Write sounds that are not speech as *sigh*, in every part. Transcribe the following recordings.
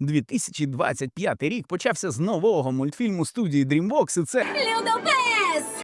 2025 рік почався з нового мультфільму студії DreamWorks, і це Людопес!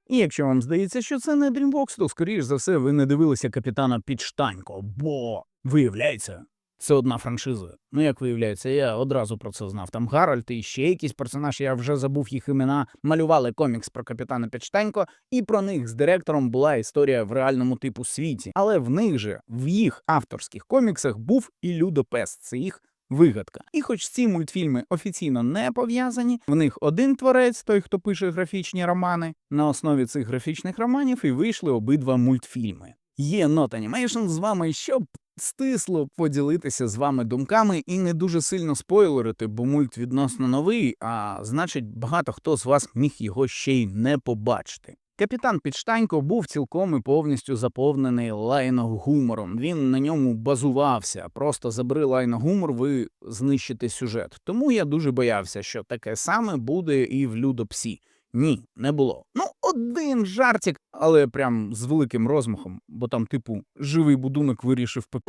і якщо вам здається, що це не DreamWorks, то скоріш за все ви не дивилися капітана Підштанько, бо виявляється. Це одна франшиза. Ну, як виявляється, я одразу про це знав. Там Гарольд і ще якийсь персонаж, я вже забув їх імена, малювали комікс про капітана Підштанько, і про них з директором була історія в реальному типу світі. Але в них же, в їх авторських коміксах, був і Людопес. Це їх вигадка. І хоч ці мультфільми офіційно не пов'язані, в них один творець, той, хто пише графічні романи. На основі цих графічних романів і вийшли обидва мультфільми. Є Not Animation з вами, щоб стисло поділитися з вами думками і не дуже сильно спойлерити, бо мульт відносно новий, а значить, багато хто з вас міг його ще й не побачити. Капітан Підштанько був цілком і повністю заповнений лайногумором. Він на ньому базувався. Просто забери лайногумор, ви знищите сюжет. Тому я дуже боявся, що таке саме буде і в Людопсі. Ні, не було. Ну, один жартик, але прям з великим розмахом, бо там, типу, живий будинок вирішив пи-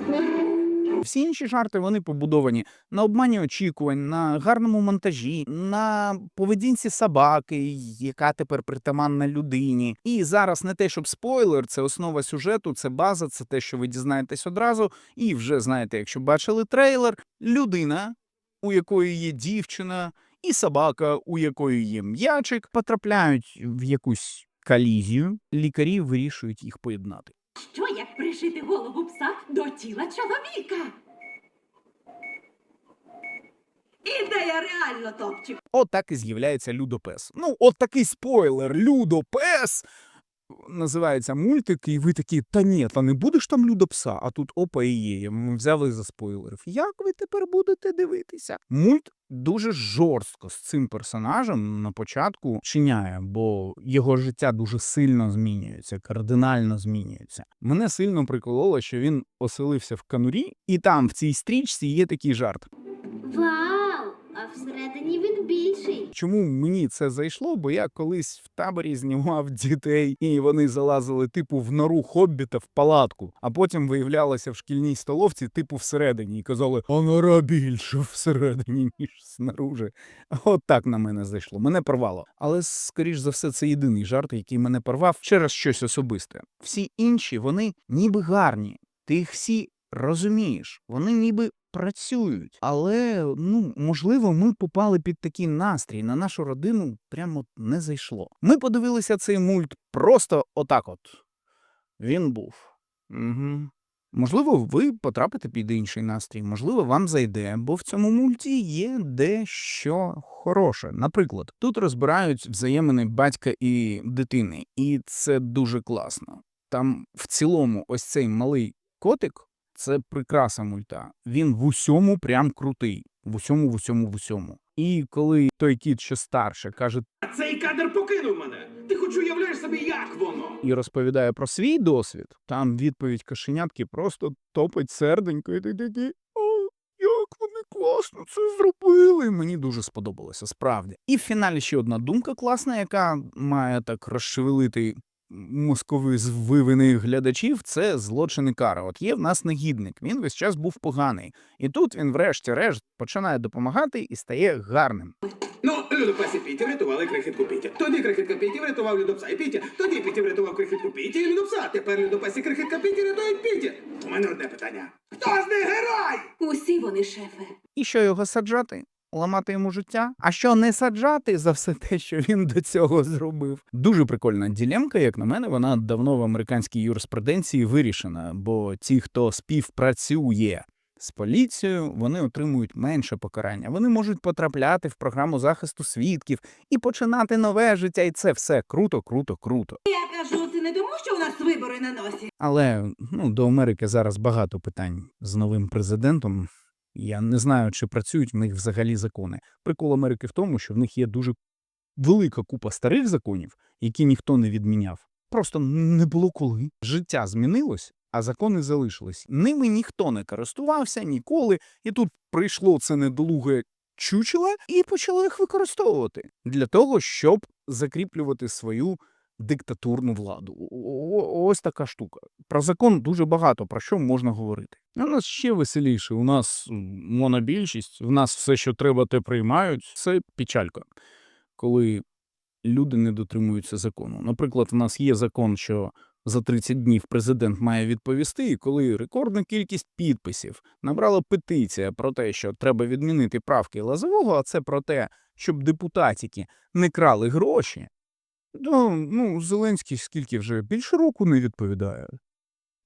всі інші жарти вони побудовані на обмані очікувань, на гарному монтажі, на поведінці собаки, яка тепер притаманна людині. І зараз не те, щоб спойлер, це основа сюжету, це база, це те, що ви дізнаєтесь одразу. І вже знаєте, якщо бачили трейлер, людина, у якої є дівчина, і собака, у якої є м'ячик, потрапляють в якусь колізію. Лікарі вирішують їх поєднати. Пришити голову пса до тіла чоловіка? Ідея реально топчик. От так і з'являється Людопес. Ну, от такий спойлер. Людопес називається мультик, і ви такі, та ні, та не будеш там Людопса, а тут опа і є. Ми взяли за спойлерів. Як ви тепер будете дивитися? Мульт дуже жорстко з цим персонажем на початку чиняє, бо його життя дуже сильно змінюється, кардинально змінюється. Мене сильно прикололо, що він оселився в канурі, і там в цій стрічці є такий жарт. Вау! А всередині він більший. Чому мені це зайшло? Бо я колись в таборі знімав *laughs* дітей, і вони залазили типу в нору хобіта в палатку, а потім виявлялося в шкільній столовці, типу всередині, і казали, а нора більше всередині, *laughs* ніж снаружи. От так на мене зайшло. Мене порвало. Але скоріш за все, це єдиний жарт, який мене порвав через щось особисте. Всі інші вони ніби гарні. Ти їх всі розумієш, вони ніби працюють, але ну можливо, ми попали під такий настрій. На нашу родину прямо не зайшло. Ми подивилися цей мульт просто отак. От він був. Угу. Можливо, ви потрапите під інший настрій, можливо, вам зайде, бо в цьому мульті є дещо хороше. Наприклад, тут розбирають взаємини батька і дитини, і це дуже класно. Там в цілому ось цей малий котик це прикраса мульта. Він в усьому прям крутий. В усьому, в усьому, в усьому. І коли той кіт, що старше, каже А цей кадр покинув мене. Ти хоч уявляєш собі, як воно? і розповідає про свій досвід, там відповідь кошенятки просто топить серденько, і ти такий. О, як вони класно це зробили. Мені дуже сподобалося, справді. І в фіналі ще одна думка класна, яка має так розшевелити мозкові звивини глядачів. Це злочин і кара. От є в нас негідник. Він весь час був поганий. І тут він, врешті-решт, починає допомагати і стає гарним. Ну, Людопес і Піті врятували крихітку Піті. Тоді крихітка Піті врятував Людопса і Піті. Тоді Піті врятував крихітку Піті і Людопса. Тепер Людопес і крихітка Піті рятують Піті. У мене одне питання. Хто з них герой? Усі вони шефи. І що його саджати? Ламати йому життя? А що не саджати за все те, що він до цього зробив? Дуже прикольна ділемка, як на мене, вона давно в американській юриспруденції вирішена, бо ті, хто співпрацює з поліцією, вони отримують менше покарання. Вони можуть потрапляти в програму захисту свідків і починати нове життя. І це все круто, круто, круто. Я кажу, це не тому, що у нас вибори на носі. Але ну, до Америки зараз багато питань з новим президентом. Я не знаю, чи працюють в них взагалі закони. Прикол Америки в тому, що в них є дуже велика купа старих законів, які ніхто не відміняв. Просто не було коли. Життя змінилось, а закони залишились. Ними ніхто не користувався ніколи, і тут прийшло це недолуге чучело і почало їх використовувати для того, щоб закріплювати свою диктатурну владу. Ось така штука. Про закон дуже багато про що можна говорити. У нас ще веселіше. У нас монобільшість, в нас все, що треба, те приймають. Це печалька. Коли люди не дотримуються закону. Наприклад, в нас є закон, що за 30 днів президент має відповісти, і коли рекордна кількість підписів набрала петиція про те, що треба відмінити правки Лазового, а це про те, щоб депутатики не крали гроші. То, ну, Зеленський скільки вже більше року не відповідає.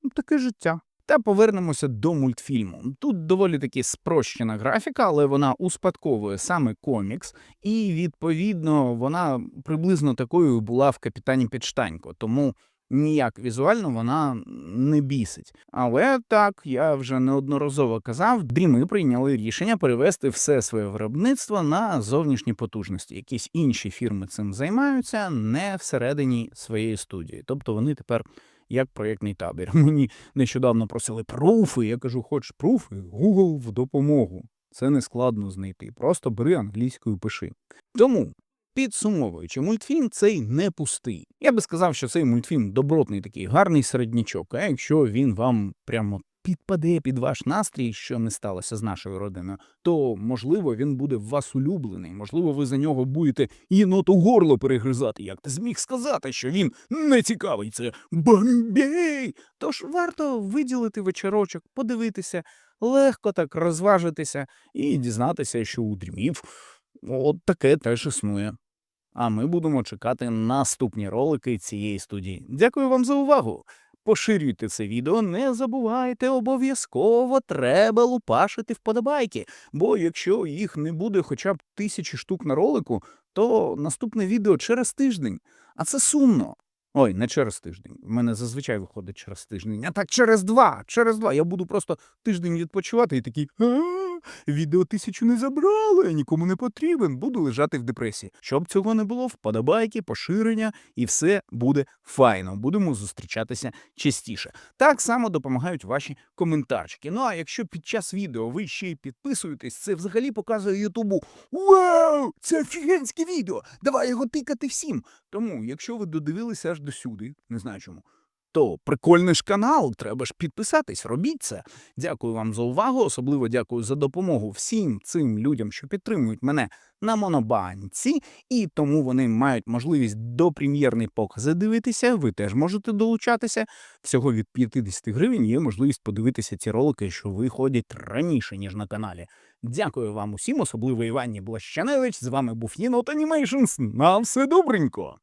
Ну, таке життя. Та повернемося до мультфільму. Тут доволі таки спрощена графіка, але вона успадковує саме комікс, і відповідно вона приблизно такою була в капітані Підштанько. Тому ніяк візуально вона не бісить. Але так, я вже неодноразово казав, дріми прийняли рішення перевести все своє виробництво на зовнішні потужності. Якісь інші фірми цим займаються не всередині своєї студії. Тобто вони тепер як проєктний табір. *laughs* Мені нещодавно просили пруфи. Я кажу, хочеш пруфи? Google в допомогу. Це не складно знайти. Просто бери англійською пиши. Тому. Підсумовуючи, мультфільм цей не пустий. Я би сказав, що цей мультфільм добротний такий гарний середнячок. А якщо він вам прямо підпаде під ваш настрій, що не сталося з нашою родиною, то можливо він буде в вас улюблений. Можливо, ви за нього будете єноту горло перегризати. Як ти зміг сказати, що він не цікавий? Це бомбей! Тож варто виділити вечорочок, подивитися, легко так розважитися і дізнатися, що у дрімів от таке теж існує. А ми будемо чекати наступні ролики цієї студії. Дякую вам за увагу. Поширюйте це відео, не забувайте, обов'язково треба лупашити вподобайки. Бо якщо їх не буде хоча б тисячі штук на ролику, то наступне відео через тиждень. А це сумно. Ой, не через тиждень. В мене зазвичай виходить через тиждень. А так через два. Через два. Я буду просто тиждень відпочивати і такий. Відео тисячу не забрали, нікому не потрібен, буду лежати в депресії. Щоб цього не було, вподобайки, поширення, і все буде файно. Будемо зустрічатися частіше. Так само допомагають ваші коментарчики. Ну а якщо під час відео ви ще й підписуєтесь, це взагалі показує Ютубу. Вау! Це офігенське відео! Давай його тикати всім. Тому, якщо ви додивилися аж до сюди, не знаю чому. То прикольний ж канал, треба ж підписатись, робіть це. Дякую вам за увагу. Особливо дякую за допомогу всім цим людям, що підтримують мене на монобанці, і тому вони мають можливість до прем'єрний покази дивитися. Ви теж можете долучатися. Всього від 50 гривень є можливість подивитися ці ролики, що виходять раніше ніж на каналі. Дякую вам усім, особливо Івані Блащаневич. З вами був Єнот Анімейшнс. На все добренько.